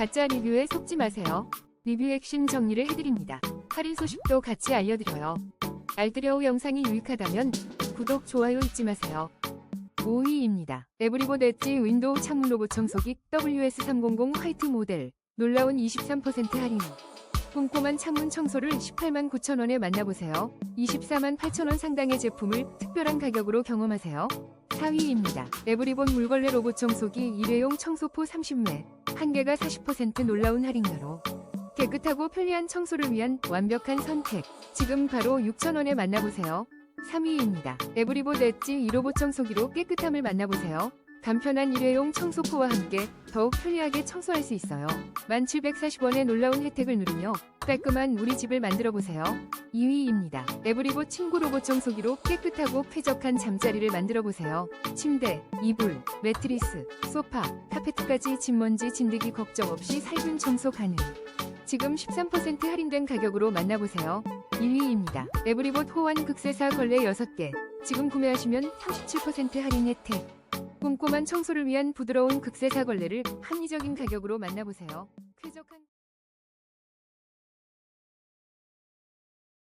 가짜 리뷰에 속지 마세요. 리뷰 핵심 정리를 해드립니다. 할인 소식도 같이 알려드려요. 알뜰여우 영상이 유익하다면 구독, 좋아요 잊지 마세요. 5위입니다. 에브리봇 엣지 윈도우 창문 로봇 청소기 WS300 화이트 모델 놀라운 23% 할인 꼼꼼한 창문 청소를 18만 9천원에 만나보세요. 24만 8천원 상당의 제품을 특별한 가격으로 경험하세요. 4위입니다. 에브리본 물걸레 로봇 청소기 일회용 청소포 30매 한 개가 40% 놀라운 할인가로 깨끗하고 편리한 청소를 위한 완벽한 선택 지금 바로 6천원에 만나보세요. 3위입니다. 에브리봇 엣지 2로봇 청소기로 깨끗함을 만나보세요. 간편한 일회용 청소포와 함께 더욱 편리하게 청소할 수 있어요. 1740원의 놀라운 혜택을 누리며 깔끔한 우리 집을 만들어 보세요. 2위입니다. 에브리봇 친구 로봇 청소기로 깨끗하고 쾌적한 잠자리를 만들어 보세요. 침대, 이불, 매트리스, 소파, 카페트까지 집먼지 진드기 걱정 없이 살균 청소 가능. 지금 13% 할인된 가격으로 만나보세요. 1위입니다. 에브리봇 호환 극세사 걸레 6개. 지금 구매하시면 37% 할인 혜택. 꼼꼼한 청소를 위한 부드러운 극세사 걸레를 합리적인 가격으로 만나보세요. 쾌적한